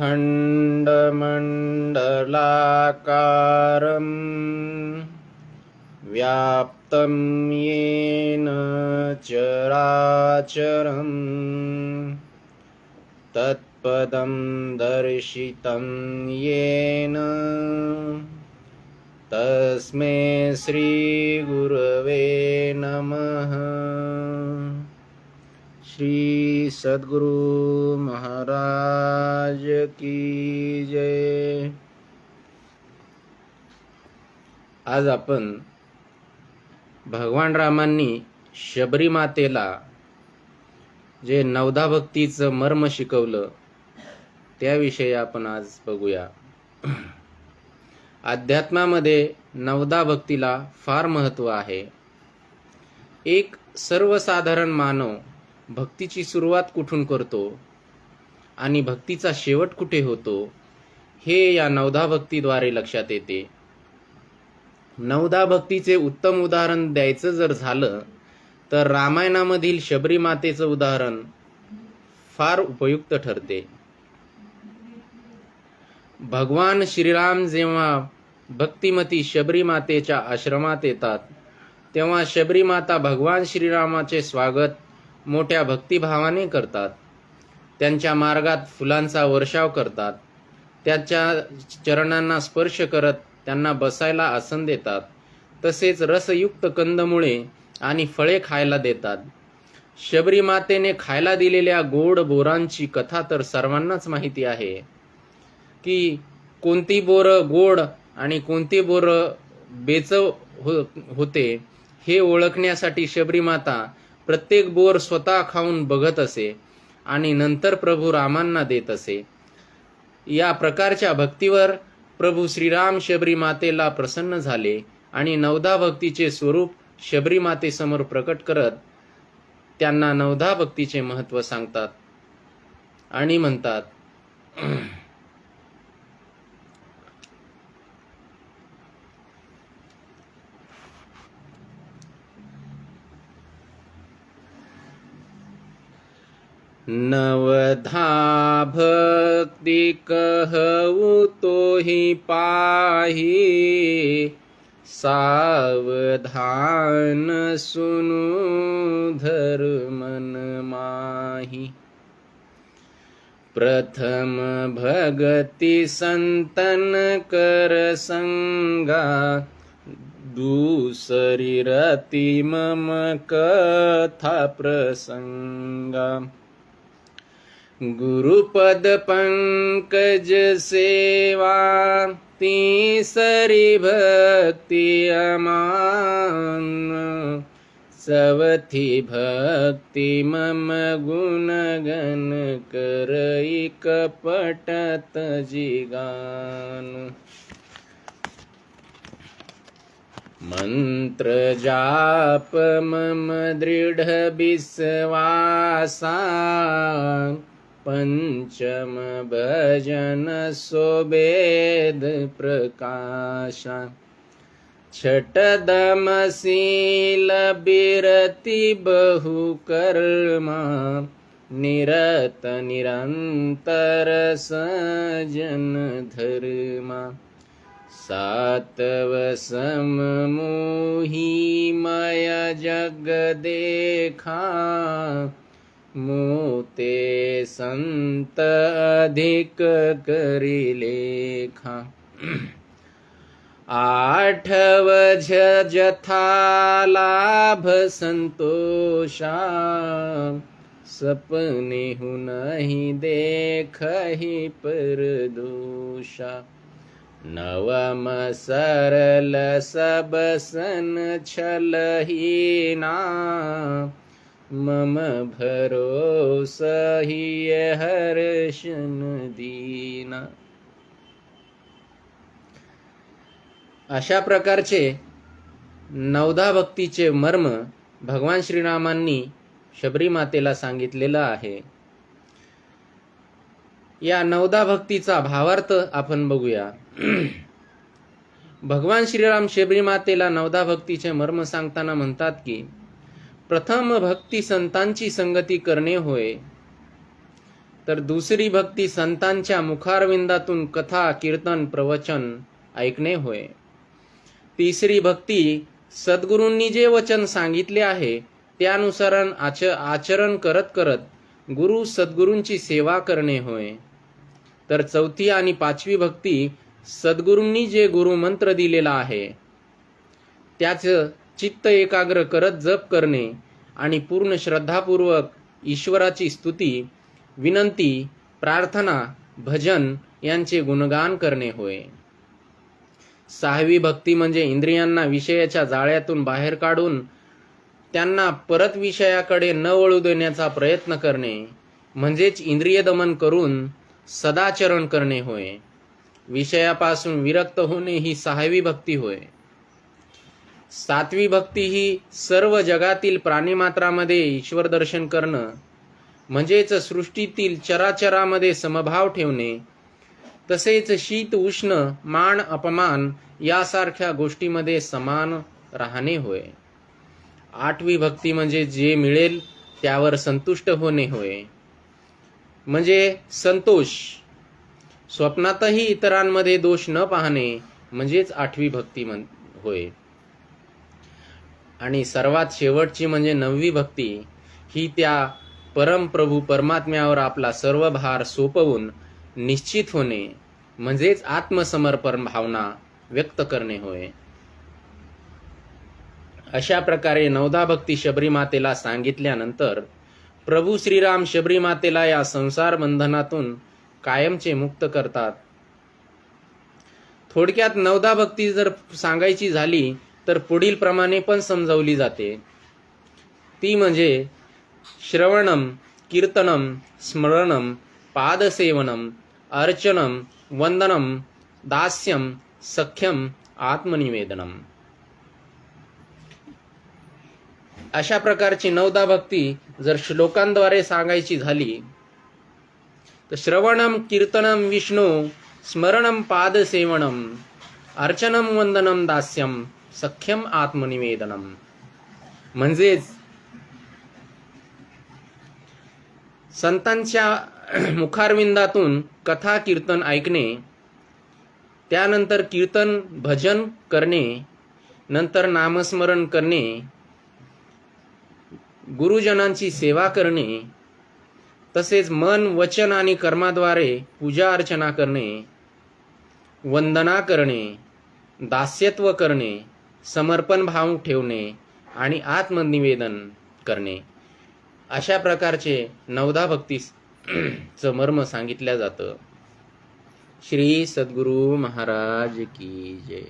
खण्डमण्डलाकारम् व्याप्तं येन चराचरम्। तत्पदं दर्शितं येन। तस्मै श्रीगुरवे नमः। श्री सद्गुरु महाराज की जय. आज आपण भगवान रामांनी शबरी मातेला जे नवधा भक्तीचं मर्म शिकवलं त्याविषयी आपण आज बघूया. अध्यात्मामध्ये नवदा भक्तीला फार महत्त्व आहे. एक सर्वसाधारण मानव भक्तीची सुरुवात कुठून करतो आणि भक्तीचा शेवट कुठे होतो हे या नवधा भक्तीद्वारे लक्षात येते. नवधा भक्तीचे उत्तम उदाहरण द्यायचं जर झालं तर रामायणामधील शबरी मातेचं उदाहरण फार उपयुक्त ठरते. भगवान श्रीराम जेव्हा भक्तिमती शबरी मातेच्या आश्रमात येतात तेव्हा शबरी माता भगवान श्रीरामाचे स्वागत मोठ्या भक्तिभावाने करतात. त्यांच्या मार्गात फुलांचा वर्षाव करतात. त्याच्या चरणांना स्पर्श करत त्यांना बसायला आसन देतात. तसेच रसयुक्त कंदमुळे आणि फळे खायला देतात. शबरी मातेने खायला दिलेल्या गोड बोरांची कथा तर सर्वांनाच माहिती आहे. की कोणती बोरं गोड आणि कोणती बोरं बेचव हो होते हे ओळखण्यासाठी शबरी माता प्रत्येक बोर स्वतः खाऊन बघत असे आणि नंतर प्रभू रामांना देत असे. या प्रकारच्या भक्तीवर प्रभू श्रीराम शबरी मातेला प्रसन्न झाले आणि नवधा भक्तीचे स्वरूप शबरी मातेसमोर प्रकट करत त्यांना नवधा भक्तीचे महत्त्व सांगतात आणि म्हणतात नवधा भक्ति कहु तो ही पाही सावधान सुनु धर्मन माही प्रथम भगति संतन कर संगा दूसरी रति मम कथा प्रसंगा गुरुपद पंकज सेवा तीसरी भक्ति अमान सवथी भक्ति मम गुणगन करई कपटत जिगान। मंत्र जाप मम दृढ विश्वासा पंचम भजन सोबेद प्रकाशा। छटदमशील बिरति बहु कर्मा निरत निरंतर सजन धर्मा। सातव सममोही मय जग देखा मोते संत अधिक करी लेखा। आठव जथा लाभ संतोषा। सपने हु नहीं देख ही परदोषा नवम सरल सबसन छलही छलहीना मम भरो ही हर्षन दीना. अशा प्रकारचे नवधा भक्तीचे मर्म भगवान श्रीरामांनी शबरी मातेला सांगितलेलं आहे. या नवदा भक्तीचा भावार्थ आपण बघूया. भगवान श्रीराम शबरी मातेला नवदा भक्तीचे मर्म सांगताना म्हणतात की प्रथम भक्ती संतांची संगती करणे होय. तर दुसरी भक्ती संतांच्या मुखारविंदातून कथा कीर्तन प्रवचन ऐकणे होय. तिसरी भक्ती सद्गुरूंनी जे वचन सांगितले आहे त्यानुसार आच आचरण करत करत गुरु सद्गुरूंची सेवा करणे होय. तर चौथी आणि पाचवी भक्ती सद्गुरूंनी जे गुरुमंत्र दिलेला आहे त्याचं चित्त एकाग्र करत जप करणे आणि पूर्ण श्रद्धापूर्वक ईश्वराची स्तुती विनंती प्रार्थना भजन यांचे गुणगान करणे होय. सहावी भक्ती म्हणजे इंद्रियांना विषयाच्या जाळ्यातून बाहेर काढून त्यांना परत विषयाकडे न वळू देण्याचा प्रयत्न करणे म्हणजेच इंद्रिय दमन करून सदाचरण करणे होय. विषयापासून विरक्त होणे ही सहावी भक्ती होय. सातवी भक्ती ही सर्व जगातील प्राणीमात्रामध्ये ईश्वर दर्शन करणं म्हणजेच सृष्टीतील चराचरामध्ये समभाव ठेवणे तसेच शीत उष्ण मान अपमान यासारख्या गोष्टीमध्ये समान राहणे होय. आठवी भक्ती म्हणजे जे मिळेल त्यावर संतुष्ट होणे होय. म्हणजे संतोष. स्वप्नातही इतरांमध्ये दोष न पाहणे म्हणजेच आठवी भक्ती म्हण होय. आणि सर्वात शेवटची म्हणजे नववी भक्ती ही त्या परमप्रभू परमात्म्यावर आपला सर्व भार सोपवून निश्चित होणे म्हणजेच आत्मसमर्पण भावना व्यक्त करणे होय. अशा प्रकारे नवदा भक्ती शबरीमातेला सांगितल्यानंतर प्रभू श्रीराम शबरीमातेला या संसार बंधनातून कायमचे मुक्त करतात. थोडक्यात नवदा भक्ती जर सांगायची झाली तर पुढील प्रमाणे पण समजावली जाते. ती म्हणजे श्रवणम कीर्तनम स्मरणम पादसेवनम अर्चनम वंदनम दास्यम सख्यम आत्मनिवेदनम. अशा प्रकारची नवदा भक्ती जर श्लोकांद्वारे सांगायची झाली तर श्रवणम कीर्तनम विष्णू स्मरणम पादसेवनम अर्चनम वंदनम दास्यम सख्यम आत्मनिवेदनम. म्हणजेच संतांच्या मुखारविंदातून कथा कीर्तन ऐकणे त्यानंतर कीर्तन भजन करणे नंतर नामस्मरण करणे गुरुजनांची सेवा करणे तसेच मन वचन आणि कर्माद्वारे पूजा अर्चना करणे वंदना करणे दास्यत्व करणे समर्पण भाव ठेवणे आणि आत्मनिवेदन करणे. अशा प्रकारचे नवदा भक्तीचं मर्म सांगितलं जातं. श्री सद्गुरू महाराज की जय.